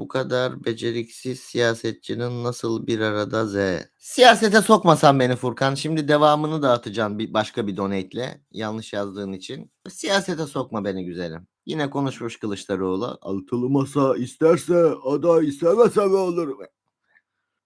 Bu kadar beceriksiz siyasetçinin nasıl bir arada Z? Siyasete sokmasan beni Furkan. Şimdi devamını da atacağım bir başka bir donate'le. Yanlış yazdığın için. Siyasete sokma beni güzelim. Yine konuşmuş Kılıçdaroğlu. Altılı masa isterse aday seve seve olur.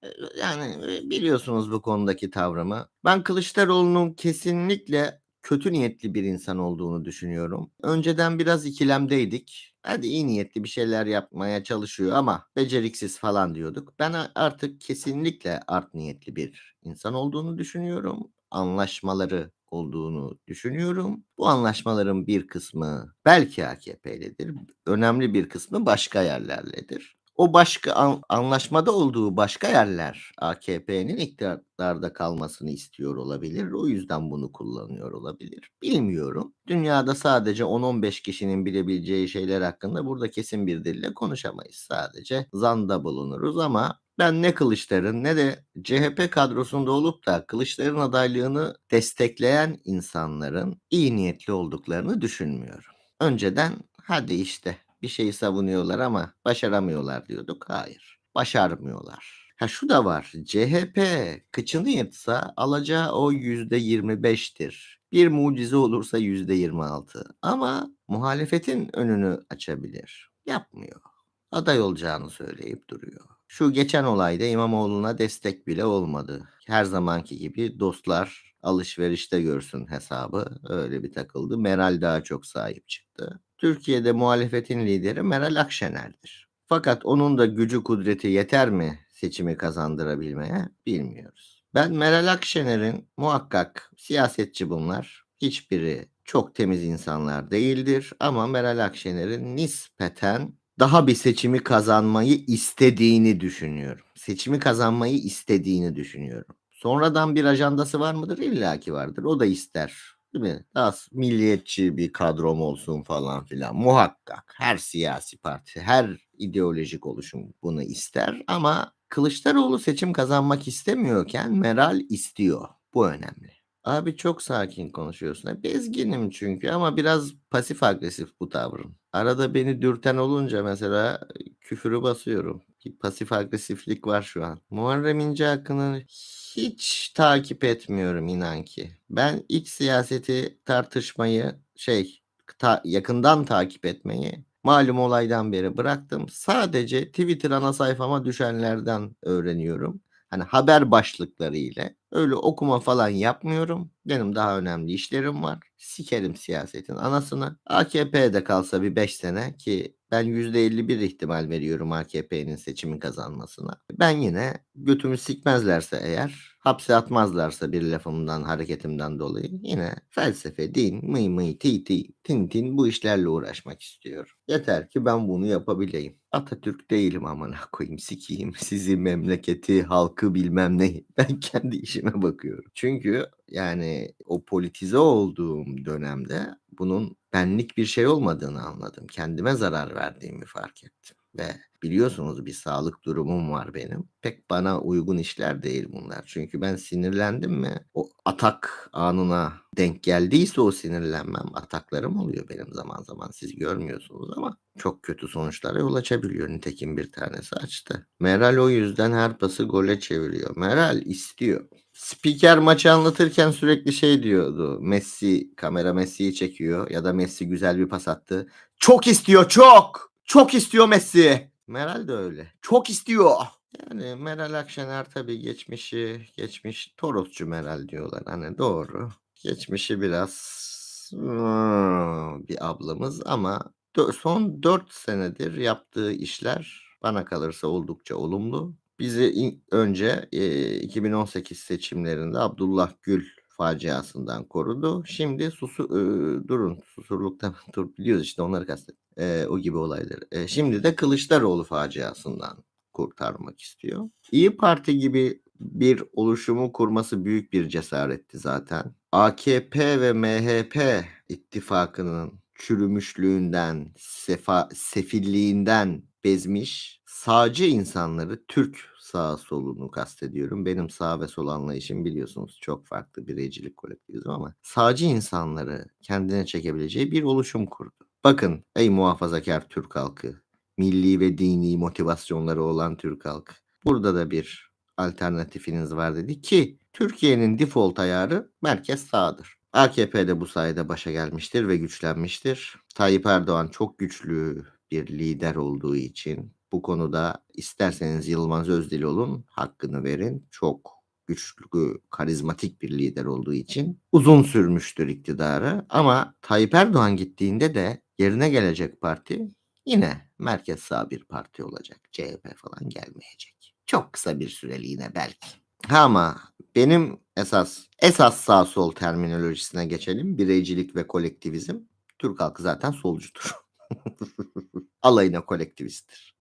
E, Yani e, biliyorsunuz bu konudaki tavrımı. Ben Kılıçdaroğlu'nun kesinlikle kötü niyetli bir insan olduğunu düşünüyorum. Önceden biraz ikilemdeydik. Hadi iyi niyetli bir şeyler yapmaya çalışıyor ama beceriksiz falan diyorduk. Ben artık kesinlikle art niyetli bir insan olduğunu düşünüyorum. Anlaşmaları olduğunu düşünüyorum. Bu anlaşmaların bir kısmı belki AKP'lidir. Önemli bir kısmı başka yerlerledir. O başka an- anlaşmada olduğu başka yerler AKP'nin iktidarda kalmasını istiyor olabilir. O yüzden bunu kullanıyor olabilir. Bilmiyorum. Dünyada sadece 10-15 kişinin bilebileceği şeyler hakkında burada kesin bir dille konuşamayız. Sadece zanda bulunuruz ama ben ne Kılıçdaroğlu ne de CHP kadrosunda olup da Kılıçdaroğlu'nun adaylığını destekleyen insanların iyi niyetli olduklarını düşünmüyorum. Önceden hadi işte bir şeyi savunuyorlar ama başaramıyorlar diyorduk. Hayır, başarmıyorlar. Ha şu da var. CHP kıçını yırtsa alacağı o yüzde 25'tir. Bir mucize olursa yüzde 26. Ama muhalefetin önünü açabilir. Yapmıyor. Aday olacağını söyleyip duruyor. Şu geçen olayda İmamoğlu'na destek bile olmadı. Her zamanki gibi dostlar alışverişte görsün hesabı. Öyle bir takıldı. Meral daha çok sahip çıktı. Türkiye'de muhalefetin lideri Meral Akşener'dir. Fakat onun da gücü kudreti yeter mi seçimi kazandırabilmeye bilmiyoruz. Ben Meral Akşener'in muhakkak siyasetçi bunlar. Hiçbiri çok temiz insanlar değildir ama Meral Akşener'in nispeten daha bir seçimi kazanmayı istediğini düşünüyorum. Seçimi kazanmayı istediğini düşünüyorum. Sonradan bir ajandası var mıdır? İlla ki vardır. O da ister. Değil mi? S- milliyetçi bir kadrom olsun falan filan. Muhakkak. Her siyasi parti, her ideolojik oluşum bunu ister. Ama Kılıçdaroğlu seçim kazanmak istemiyorken Meral istiyor. Bu önemli. Abi çok sakin konuşuyorsun. Bezginim çünkü ama biraz pasif agresif bu tavrın. Arada beni dürten olunca mesela küfürü basıyorum. Bir pasif agresiflik var şu an. Muharrem İnce hakkını hiç takip etmiyorum inan ki. Ben iç siyaseti tartışmayı şey ta- yakından takip etmeyi malum olaydan beri bıraktım. Sadece Twitter ana sayfama düşenlerden öğreniyorum. Hani haber başlıkları ile öyle okuma falan yapmıyorum. Benim daha önemli işlerim var. Sikerim siyasetin anasını. AKP'de kalsa bir 5 sene ki ben %51 ihtimal veriyorum AKP'nin seçimi kazanmasına. Ben yine götümü sikmezlerse eğer, hapse atmazlarsa bir lafımdan, hareketimden dolayı yine felsefe, din, mıy mıy, ti ti, tin tin bu işlerle uğraşmak istiyorum. Yeter ki ben bunu yapabileyim. Atatürk değilim amına koyayım sikeyim sizi memleketi halkı bilmem ne. Ben kendi işime bakıyorum. Çünkü yani o politize olduğum dönemde bunun benlik bir şey olmadığını anladım. Kendime zarar verdiğimi fark ettim. Ve biliyorsunuz bir sağlık durumum var benim. Pek bana uygun işler değil bunlar. Çünkü ben sinirlendim mi o atak anına denk geldiyse o sinirlenmem ataklarım oluyor benim zaman zaman. Siz görmüyorsunuz ama çok kötü sonuçlara yol açabiliyor. Nitekim bir tanesi açtı. Meral o yüzden her pası gole çeviriyor. Meral istiyor. Spiker maçı anlatırken sürekli şey diyordu. Messi kamera Messi'yi çekiyor ya da Messi güzel bir pas attı. Çok istiyor çok. Çok istiyor Messi. Meral de öyle. Çok istiyor. Yani Meral Akşener tabii geçmişi geçmiş Torosçu Meral diyorlar. Hani doğru. Geçmişi biraz hmm, bir ablamız ama son 4 senedir yaptığı işler bana kalırsa oldukça olumlu. Bizi in- önce e, 2018 seçimlerinde Abdullah Gül faciasından korudu. Şimdi susu e, durun susurluktan dur biliyoruz işte onları kastet. E, o gibi olayları. E, şimdi de Kılıçdaroğlu faciasından kurtarmak istiyor. İyi Parti gibi bir oluşumu kurması büyük bir cesaretti zaten. AKP ve MHP ittifakının çürümüşlüğünden, sefa, sefilliğinden bezmiş sağcı insanları Türk sağ solunu kastediyorum. Benim sağ ve sol anlayışım biliyorsunuz çok farklı bireycilik kolektivizm ama sağcı insanları kendine çekebileceği bir oluşum kurdu. Bakın ey muhafazakar Türk halkı milli ve dini motivasyonları olan Türk halkı. Burada da bir alternatifiniz var dedi ki Türkiye'nin default ayarı merkez sağdır. AKP de bu sayede başa gelmiştir ve güçlenmiştir. Tayyip Erdoğan çok güçlü bir lider olduğu için bu konuda isterseniz Yılmaz Özdil olun, hakkını verin. Çok güçlü, karizmatik bir lider olduğu için uzun sürmüştür iktidarı. Ama Tayyip Erdoğan gittiğinde de yerine gelecek parti yine merkez sağ bir parti olacak. CHP falan gelmeyecek. Çok kısa bir süreliğine belki. Ama benim esas esas sağ sol terminolojisine geçelim. Bireycilik ve kolektivizm. Türk halkı zaten solcudur. Alayına kolektivisttir.